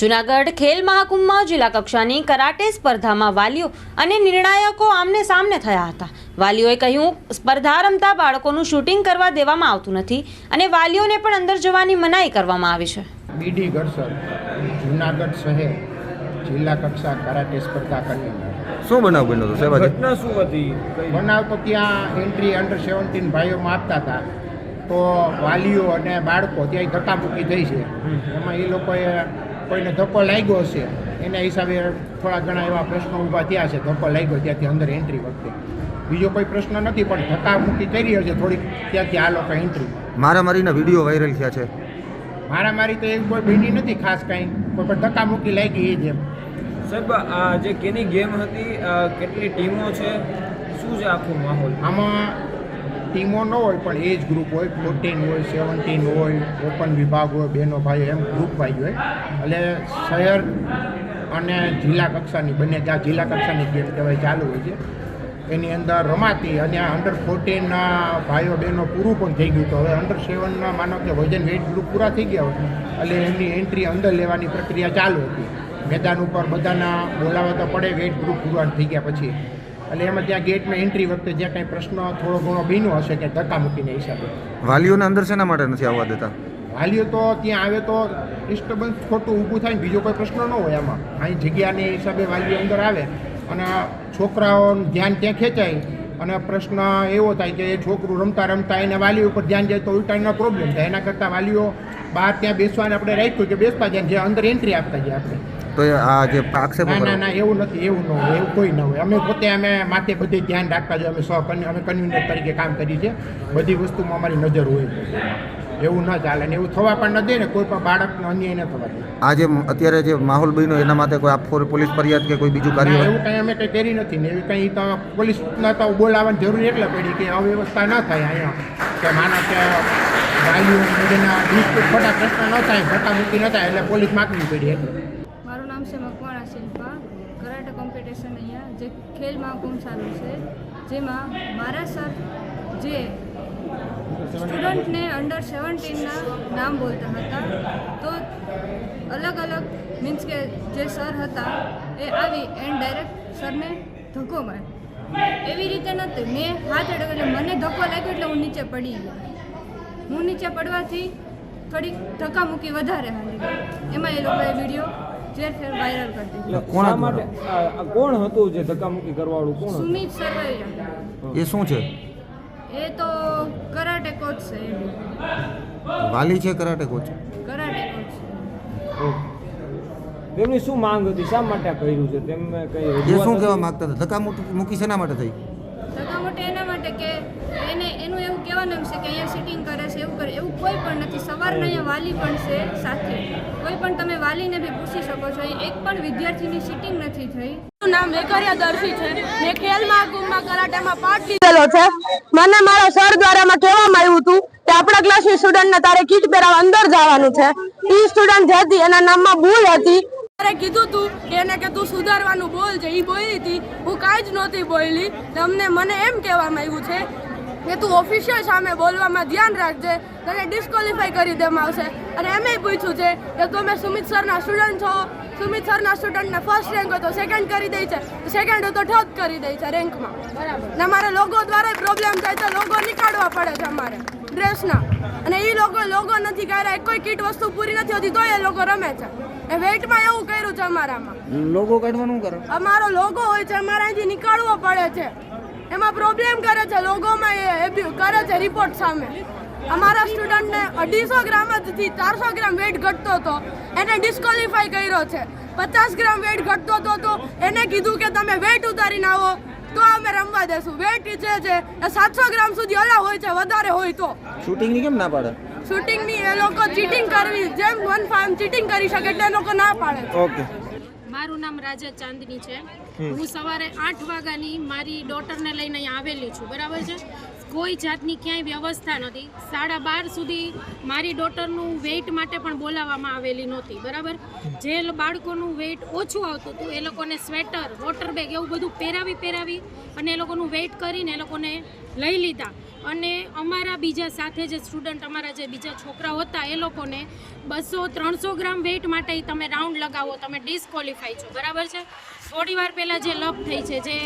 જુનાગઢ ખેલ મહાકુંભમાં જિલ્લા કક્ષાની કરાટે સ્પર્ધામાં વાલીઓ અને નિર્ણાયકો આમને સામને થયા હતા. વાલીઓએ કહ્યું સ્પર્ધા રમતા બાળકોનું શૂટિંગ કરવા દેવામાં આવતું નથી અને વાલીઓને પણ અંદર જવાની મનાઈ કરવામાં આવી છે. બીડી ગરસર જુનાગઢ શહેર જિલ્લા કક્ષા કરાટે સ્પર્ધા કન્વીનર શું બનાવ બન્યો હતો સાહેબ ઘટના શું હતી? બનાવ તો ત્યાં એન્ટ્રી અંડર સેવન્ટીન ભાઈઓમાં આપતા હતા. તો વાલીઓ અને બાળકો ત્યાં ધક્કામુક્કી થઈ છે. એમાં એ લોકોએ કોઈને ધક્કો લાગ્યો હશે એના હિસાબે થોડા ઘણા એવા પ્રશ્નો ઊભા થયા છે. ધક્કો લાગ્યો ત્યાંથી અંદર એન્ટ્રી વખતે. બીજો કોઈ પ્રશ્ન નથી પણ ધક્કામુક્કી કરી હશે થોડીક ત્યાંથી આ લોકો એન્ટ્રી મારામારીના વીડિયો વાયરલ થયા છે. મારામારી તો એ કોઈ બીડી નથી ખાસ કાંઈ કોઈ પણ ધક્કામુક્કી લાગી એ જ એમ. સાહેબ આ જે કેની ગેમ હતી કેટલી ટીમો છે? શું છે આખો માહોલ? આમાં ટીમો ન હોય, પણ એજ ગ્રુપ હોય ફોર્ટીન હોય સેવન્ટીન હોય ઓપન વિભાગ હોય, બેનો ભાઈ એમ ગ્રુપ ભાઈ હોય. એટલે શહેર અને જિલ્લા કક્ષાની, બંને ત્યાં જિલ્લા કક્ષાની ગેમ કહેવાય, ચાલુ હોય છે. એની અંદર રમાતી અને અંડર ફોર્ટીનના ભાઈઓ બહેનો પૂરું પણ થઈ ગયું તો હવે અંડર સેવનના માનો કે વજન વેઇટ ગ્રુપ પૂરા થઈ ગયા હોય, એટલે એમની એન્ટ્રી અંદર લેવાની પ્રક્રિયા ચાલુ હતી. મેદાન ઉપર બધાના બોલાવા તો પડે વેઇટ ગ્રુપ પૂરા થઈ ગયા પછી. એટલે એમાં ત્યાં ગેટમાં એન્ટ્રી વખતે જ્યાં કાંઈ પ્રશ્ન થોડો ઘણો બીનો હશે કે ધક્કા મૂકીને હિસાબે. વાલીઓને અંદર શેના માટે નથી આવવા દેતા? વાલીઓ તો ત્યાં આવે તો ડિસ્ટર્બન્સ ખોટું ઊભું થાય ને બીજો કોઈ પ્રશ્ન ન હોય આમાં. અહીં જગ્યાને હિસાબે વાલીઓ અંદર આવે અને છોકરાઓનું ધ્યાન ત્યાં ખેંચાય અને પ્રશ્ન એવો થાય કે એ છોકરું રમતા રમતા એને વાલીઓ ઉપર ધ્યાન જાય તો ઉલટાનો પ્રોબ્લેમ થાય. એના કરતાં વાલીઓ બહાર ત્યાં બેસવાને આપણે રાખ્યું કે બેસતા જાય જે અંદર એન્ટ્રી આપતા જાય આપણે. તો આ જે આક્ષેપો ના ના ના એવું નથી એવું ન હોય એવું કોઈ ન હોય. અમે પોતે અમે માથે બધે ધ્યાન રાખતા જોઈએ અમે સો અમે કન્વીનર તરીકે કામ કરીએ છીએ. બધી વસ્તુમાં અમારી નજર હોય. એવું ન ચાલે ને એવું થવા પણ ન દે ને કોઈ પણ બાળકનો અન્યાય ન થવા દે. આ જે અત્યારે જે માહોલ બન્યો એના માટે કોઈ આપ પોલીસ ફરિયાદ કે કોઈ બીજું કાર્ય એવું કંઈ અમે કંઈ કરી નથી ને એવી કંઈ તો પોલીસના તો બોલાવવાની જરૂર એટલે પડી કે અવ્યવસ્થા ન થાય અહીંયા. કે માનો કે બધાના ખોટા પ્રશ્ન ન થાય ધક્કામુક્કી ન થાય એટલે પોલીસ માગવી પડી એટલે. છે મકવાણા શિલ્પા કરાટે કોમ્પિટિશન અહીંયા જે ખેલ મહાકુંભ ચાલુ છે, જેમાં મારા સર જે સ્ટુડન્ટને અંડર સેવન્ટીનના નામ બોલતા હતા, તો અલગ અલગ મીન્સ કે જે સર હતા એ આવી એન્ડ ડાયરેક્ટ સરને ધક્કો માર્યો. એવી રીતે નહોતી મેં હાથ અડક એટલે મને ધક્કો લાગ્યો એટલે હું નીચે પડી ગઈ હું નીચે પડવાથી થોડીક ધક્કામુક્કી વધારે હાલી એમાં એ લોકોએ વીડિયો વાયરલ કરી માટે? આ કોણ હતું જે ધક્કામુક્કી કરવાવાળું? કોણ સુમિત સરવૈયા. એ શું છે? એ તો કરાટે કોચ છે વાલી છે કરાટે કોચ? કરાટે કોચ તેમની શું માંગ હતી? શા માટે આ કર્યું છે? તેમને કઈ એ શું કહેવા માંગતા હતા? ધક્કા મૂકી મૂકી શેના માટે થઈ સગા મોટે એના માટે કે એને એનું એવું કહેવાનું સિટિંગ કરે છે એવું કરે. એવું કોઈ પણ નથી. સવારના અહીંયા વાલી પણ છે સાથે. કોઈ પણ તમે વાલીને બી પૂછી શકો છો. એક પણ વિદ્યાર્થીની સિટિંગ નથી થઈ. મારું નામ વેકરિયા દર્શી છે. મેં ખેલ મહાકુંભમાં કરાટેમાં પાર્ટ લીધેલો છે. મને મારા સર દ્વારામાં કહેવામાં આવ્યું હતું કે આપણા ક્લાસની સ્ટુડન્ટને તારે કીટ પહેરાવા અંદર જવાનું છે. એ સ્ટુડન્ટ હતી એના નામમાં ભૂલ હતી. ત્યારે કીધું તું કે એને કે તું સુધારવાનું બોલ છે. એ બોલી હતી. હું કાંઈ જ નહોતી બોલી. તમને મને એમ કહેવામાં આવ્યું છે કે તું ઓફિશિયલ સામે બોલવામાં ધ્યાન રાખજે તને ડિસ્કોલિફાઈ કરી દેવામાં આવશે. અને એમ પૂછ્યું છે કે તમે સુમિત સરના સ્ટુડન્ટ છો? સુમિત સરના સ્ટુડન્ટને ફર્સ્ટ રેન્ક હોય તો સેકન્ડ કરી દે છે. સેકન્ડ હોય તો થર્ડ કરી દે છે રેન્કમાં બરાબર. ને અમારે લોગો દ્વારા પ્રોબ્લેમ થાય તો લોગો નીકાળવા પડે છે અમારે ડ્રેસના અને એ લોકો લોગો નથી કર્યા કોઈ કીટ વસ્તુ પૂરી નથી હોતી તો એ લોકો રમે છે. એ વેટમાં એવું કર્યું છે અમારામાં. લોગો કાઢવાનું કરો? અમારો લોગો હોય છે અમારે અહીંથી નીકાળવો પડે છે. એમાં પ્રોબ્લેમ કરે છે લોગોમાં એ કરે છે રિપોર્ટ સામે. અમારા સ્ટુડન્ટને અઢીસો ગ્રામથી ચારસો ગ્રામ વેઇટ ઘટતો હતો. એને ડિસ્કોલિફાઈ કર્યો છે. પચાસ ગ્રામ વેઇટ ઘટતો હતો તો એને કીધું કે તમે વેઇટ ઉતારીને આવો તો અમે રમવા દેશું. વેઇટ જે છે એ સાતસો ગ્રામ સુધી અલાવ હોય છે વધારે હોય તો. શૂટિંગની કેમ ના પાડે? શૂટિંગની એ લોકો ચીટિંગ કરવી જેમ વન ફાર્મ ચીટિંગ કરી શકે એટલે એ લોકો ના પાડે. ઓકે મારું નામ રાજા ચાંદની છે. હું સવારે આઠ વાગ્યાની મારી ડોટરને લઈને અહીંયા આવેલી છું બરાબર છે? કોઈ જાતની ક્યાંય વ્યવસ્થા નથી. સાડા બાર સુધી મારી ડોટરનું વેઇટ માટે પણ બોલાવવામાં આવેલી નહોતી બરાબર? જે બાળકોનું વેઇટ ઓછું આવતું હતું એ લોકોને સ્વેટર વોટર બેગ એવું બધું પહેરાવી પહેરાવી અને એ લોકોનું વેઇટ કરીને એ લોકોને લઈ લીધા. અને અમારા બીજા સાથે જે સ્ટુડન્ટ અમારા જે બીજા છોકરાઓ હતા, એ લોકોને બસો ત્રણસો ગ્રામ વેઇટ માટે તમે રાઉન્ડ લગાવો, તમે ડિસ્કોલિફાઈ છો. બરાબર છે? થોડી વાર પહેલાં જે લપ થઈ છે, જે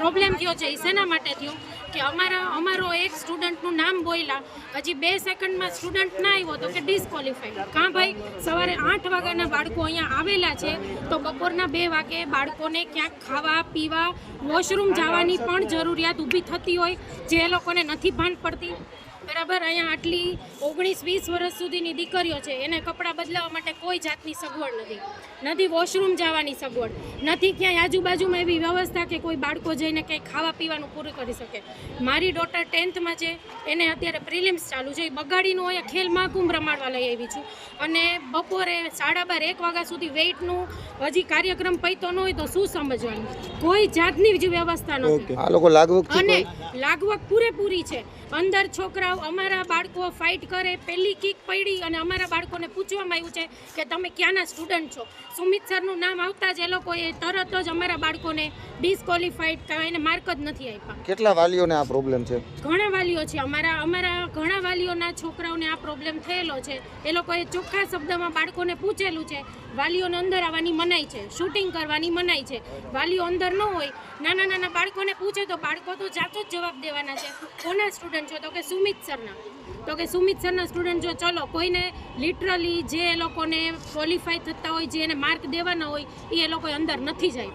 પ્રોબ્લેમ થયો છે, એ શેના માટે થયો? કે અમારા, અમારો એક સ્ટુડન્ટનું નામ બોલ્યા, હજી બે સેકન્ડમાં સ્ટુડન્ટ ના આવ્યો તો કે ડિસ્કોલિફાઈ કાં ભાઈ, સવારે આઠ વાગ્યાના બાળકો અહીંયા આવેલા છે, તો બપોરના બે વાગે બાળકોને ક્યાંક ખાવા, પીવા વોશરૂમ જવાની પણ જરૂરિયાત ઊભી થતી હોય, જે એ લોકોને નથી ભાન પડતી? બરાબર અહીંયા આટલી ઓગણીસ વીસ વર્ષ સુધીની દીકરીઓ છે એને કપડાં બદલાવવા માટે કોઈ જાતની સગવડ નથી. નથી વોશરૂમ જવાની સગવડ નથી ક્યાંય આજુબાજુમાં એવી વ્યવસ્થા કે કોઈ બાળકો જઈને કંઈ ખાવા પીવાનું પૂરું કરી શકે. મારી ડોટર ટેન્થમાં છે એને અત્યારે પ્રિલિમ્સ ચાલુ છે એ બગાડીનું અહીંયા ખેલ મહાકુંભ રમાડવા લઈ આવી છું. અને બપોરે સાડા બાર એક વાગ્યા સુધી વેઇટનું હજી કાર્યક્રમ પૈતો ન હોય તો શું સમજવાનું? કોઈ જાતની જ વ્યવસ્થા નથી. આ લોકો લાગવગ અને લાગવગ પૂરેપૂરી છે. અંદર છોકરાઓ, અમારા બાળકો ફાઇટ કરે, પહેલી કિક પડી અને અમારા બાળકોને પૂછવામાં આવ્યું છે કે તમે ક્યાંના સ્ટુડન્ટ છો? સુમિત સરનું નામ આવતા જ એ લોકોએ તરત જ અમારા બાળકોને ડિસ્કોલિફાઈડ કાંઈ એને માર્ક જ નથી આપ્યા. કેટલા વાલીઓને આ પ્રોબ્લેમ છે? ઘણા વાલીઓ છે. અમારા અમારા ઘણા વાલીઓના છોકરાઓને આ પ્રોબ્લેમ થયેલો છે. એ લોકોએ ચોખ્ખા શબ્દમાં બાળકોને પૂછેલું છે વાલીઓને અંદર આવવાની મનાઈ છે શૂટિંગ કરવાની મનાઈ છે. વાલીઓ અંદર ન હોય નાના નાના બાળકોને પૂછે તો બાળકો તો જાતો જ જવાબ દેવાના છે. કોના સ્ટુડન્ટ છો? તો કે સુમિત સરના. તો કે સુમિત સરના સ્ટુડન્ટ જો ચલો કોઈને લિટરલી જે એ લોકોને ક્વોલિફાય થતા હોય જે એને માર્ક દેવાના હોય એ એ લોકો અંદર નથી જાય.